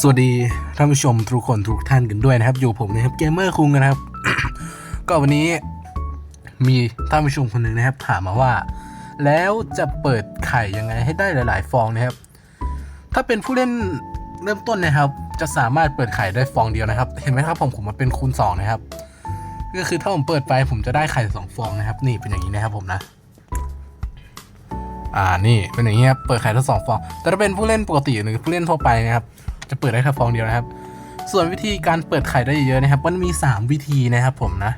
สวัสดีท่านผู้ชมทุกคนทุกท่านกันด้วยนะครับ อยู่ผมนะครับเกมเมอร์คุงนะครับ ก็วันนี้มีท่านผู้ชมคนหนึ่งนะครับ ถามมาว่า แล้วจะเปิดไข่ยังไงให้ได้หลาย ๆ ฟองนะครับ ถ้าเป็นผู้เล่นเริ่มต้นนะครับ จะสามารถเปิดไข่ได้ฟองเดียวนะครับ เห็นไหมครับผมผมมันเป็นคูณสองนะครับ ก็คือถ้าผมเปิดไปผมจะได้ไข่สองฟองนะครับ นี่เป็นอย่างนี้นะครับผมนะอ่านี่เป็นอย่างนี้ครับเปิดไข่ทั้งสองฟอง แต่ถ้าเป็นผู้เล่นปกติหรือผู้เล่นทั่วไปนะครับ จะเปิดได้แค่ฟองเดียวนะครับ ส่วนวิธีการเปิดไข่ได้เยอะๆนะครับ มันมี 3 วิธีนะครับผมนะ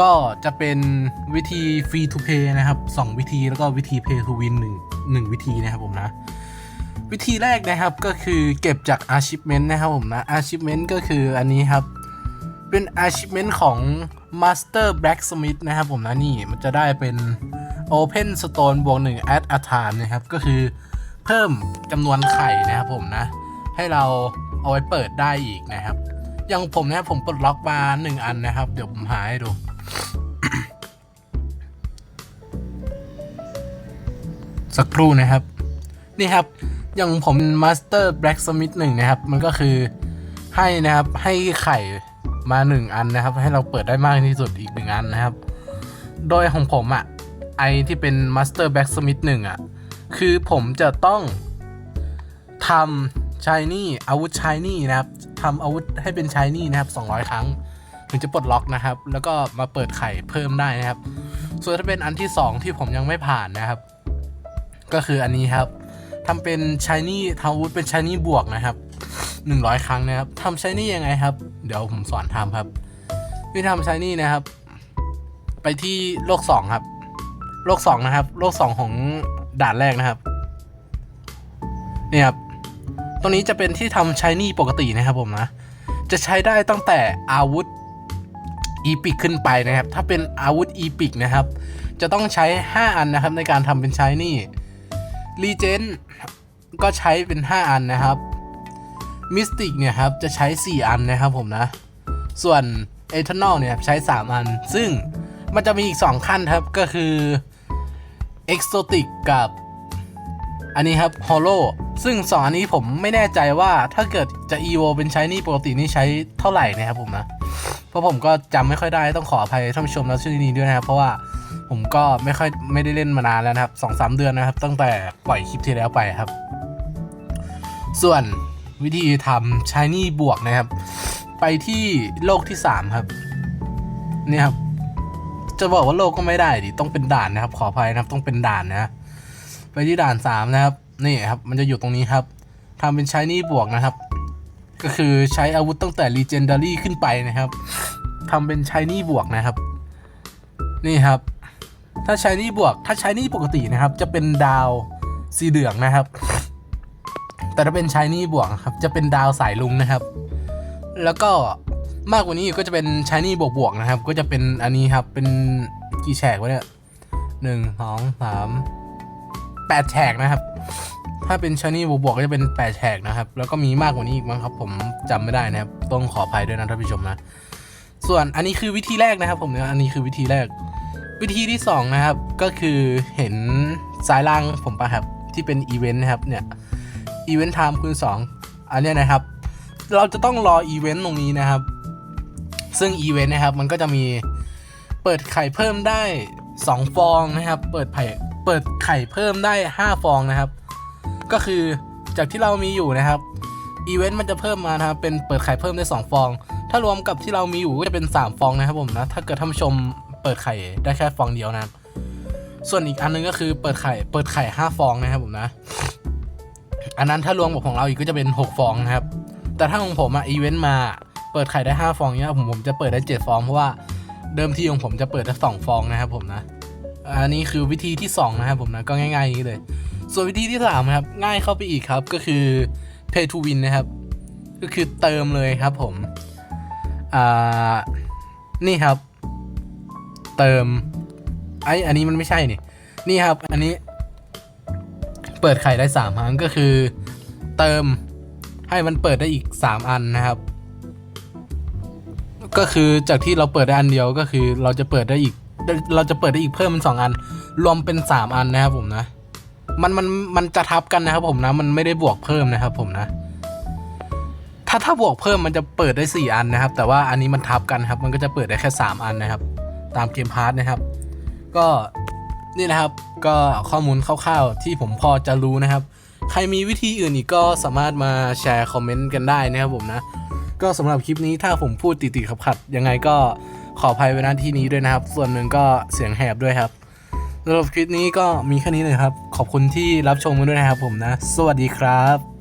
ก็จะเป็นวิธี free to play นะครับ 2 วิธีแล้วก็วิธี pay to win 1 1วิธีนะครับผมนะ วิธีแรกนะครับก็คือเก็บจาก achievement นะครับผมนะ achievement ก็คืออันนี้ครับ เป็น achievement ของ master blacksmith นะครับผมนะนี่มันจะได้เป็น open stone บวก1 at a time นะครับ ก็คือเพิ่มจำนวนไข่นะครับผมนะ ให้เราเอาไว้เปิดได้อีกนะครับ อย่างผมเนะครับผมปลดล็อกมา1อันนะครับ เดี๋ยวผมหาให้ดูสักครู่นะครับ นี่ครับอย่างผม Master Blacksmith 1นะครับ มันก็คือให้นะครับให้ไข่มา1อันนะครับ ให้เราเปิดได้มากที่สุดอีก1อันนะครับ โดยของผมอะ่ะไอที่เป็น Master Blacksmith 1อะ คือผมจะต้องทำ ชายนี่อาวุธชายนี่นะครับทำอาวุธให้เป็นชายนี่นะครับ 200 ครั้ง ถึงจะปลดล็อกนะครับ แล้วก็มาเปิดไข่เพิ่มได้นะครับ ส่วนถ้าเป็นอันที่ 2 ที่ผมยังไม่ผ่านนะครับ ก็คืออันนี้ครับทำเป็นชายนี่ทำอาวุธเป็นชายนี่บวกนะครับ 100 ครั้งนะครับทำชายนี่ยังไงครับ เดี๋ยวผมสอนทำครับวิธีทำชายนี่นะครับ ไปที่โลก2ครับโลก2นะครับ โลก2ของด่านแรกนะครับนี่ครับ ตรงนี้จะเป็นที่ทำชายนี่ปกตินะครับผมนะ จะใช้ได้ตั้งแต่อาวุธอีพิกขึ้นไปนะครับ ถ้าเป็นอาวุธอีพิกนะครับ จะต้องใช้ 5 อันนะครับในการทำเป็นชายนี่รีเจนก็ใช้เป็น 5 อันนะครับมิสติกเนี่ยครับจะใช้ 4 อันนะครับผมนะ ส่วนเอทานอลเนี่ยใช้ 3 อัน ซึ่งมันจะมีอีก 2 ขั้นครับก็คือเอ็กโซติกกับ อันนี้ครับฮอลโล ซึ่ง2อันนี้ผมไม่แน่ใจว่าถ้าเกิดจะ EVO เป็นใช้นี่ปกตินี่ใช้เท่าไหร่นะครับผมนะ เพราะผมก็จำไม่ค่อยได้ต้องขออภัยท่านผู้ชมและชื่อนี้ด้วยนะครับ เพราะว่าผมก็ไม่ค่อยไม่ได้เล่นมานานแล้วนะครับสองสามเดือนนะครับ ตั้งแต่ปล่อยคลิปที่แล้วไปครับ ส่วนวิธีทำชายนี่บวกนะครับ ไปที่โลกที่ 3 ครับนี่ครับ จะบอกว่าโลกก็ไม่ได้ดิต้องเป็นด่านนะครับ ขออภัยนะครับ ต้องเป็นด่านนะ ไปที่ด่าน 3 นะครับ นี่ครับ มันจะอยู่ตรงนี้ครับทำเป็นชายนี่บวกนะครับ ก็คือใช้อาวุธตั้งแต่ Legendary ขึ้นไปนะครับทำเป็นชายนี่บวกนะครับ นี่ครับ ถ้าชายนี่บวก ถ้าชายนี่ปกตินะครับ จะเป็นดาวสีเหลืองนะครับ แต่ถ้าเป็นชายนี่บวกครับ จะเป็นดาวสายลุงนะครับ แล้วก็มากกว่านี้ก็จะเป็นชายนี่บวกบวกๆนะครับ ก็จะเป็นอันนี้ครับ เป็นกี่แฉกวะเนี่ยหนึ่งสองสามแปดแฉกนะครับ ถ้าเป็นชานี่บวกๆก็จะเป็นแปดแฉกนะครับ แล้วก็มีมากกว่านี้อีกมั้งครับ ผมจำไม่ได้นะครับ ต้องขออภัยด้วยนะท่านผู้ชมนะ ส่วนอันนี้คือวิธีแรกนะครับ ผมเนี่ยอันนี้คือวิธีแรก วิธีที่สองนะครับ ก็คือเห็นซ้ายล่างผมปะครับที่เป็นอีเวนต์นะครับเนี่ยอีเวนต์ไทม์คูณสองอันนี้นะครับ เราจะต้องรออีเวนต์ตรงนี้นะครับ ซึ่งอีเวนต์นะครับมันก็จะมีเปิดไข่เพิ่มได้ 2 ฟองนะครับ เปิดไข่ เปิดไข่เพิ่มได้ 5 ฟองนะครับ ก็คือจากที่เรามีอยู่นะครับอีเวนต์มันจะเพิ่มมานะครับเป็นเปิดไข่เพิ่มได้ 2 ฟอง ถ้ารวมกับที่เรามีอยู่ก็จะเป็น 3 ฟองนะครับผมนะถ้าเกิดท่านผู้ชมเปิดไข่ได้แค่ฟองเดียวนะครับ ส่วนอีกอันนึงก็คือเปิดไข่เปิดไข่ 5 ฟองนะครับผมนะ อันนั้นถ้ารวมกับของเราอีกก็จะเป็น 6 ฟองนะครับ แต่ถ้าของผมอะอีเวนต์มาเปิดไข่ได้ 5 ฟองเนี้ยผมผมจะเปิดได้ 7 ฟองเพราะว่าเดิมทีของผมจะเปิดได้2ฟองนะครับผมนะ อันนี้คือวิธีที่ 2 นะครับผมนะก็ง่ายๆอย่างนี้เลย ส่วนวิธีที่3นะครับง่ายเข้าไปอีกครับก็คือ pay to win นะครับ ก็คือเติมเลยครับผมอ่านี่ครับ เติมไออันนี้มันไม่ใช่นี่นี่ครับ อันนี้ เปิดไข่ได้สามครั้งก็คือ เติมให้มันเปิดได้อีกสามอันนะครับ ก็คือจากที่เราเปิดได้อันเดียวก็คือเราจะเปิดได้อีก เราจะเปิดได้อีกเพิ่มเป็นสองอัน รวมเป็นสามอันนะครับผมนะ มันมันมันจะทับกันนะครับผมนะ มันไม่ได้บวกเพิ่มนะครับผมนะ ถ้าถ้าบวกเพิ่มมันจะเปิดได้4อันนะครับ แต่ว่าอันนี้มันทับกันครับ มันก็จะเปิดได้แค่3อันนะครับ ตามเกมพาร์ทนะครับ ก็นี่นะครับ ก็ข้อมูลคร่าวๆ ที่ผมพอจะรู้นะครับ ใครมีวิธีอื่นอีกก็สามารถมาแชร์คอมเมนต์กันได้นะครับผมนะ ก็สำหรับคลิปนี้ถ้าผมพูดติดๆขัดๆยังไงก็ ขออภัยไว้ณที่นี้ด้วยนะครับ ส่วนหนึ่งก็เสียงแหบด้วยครับสำหรับคลิปนี้ก็มีแค่นี้เลยครับ ขอบคุณที่รับชมกันด้วยนะครับผมนะ สวัสดีครับ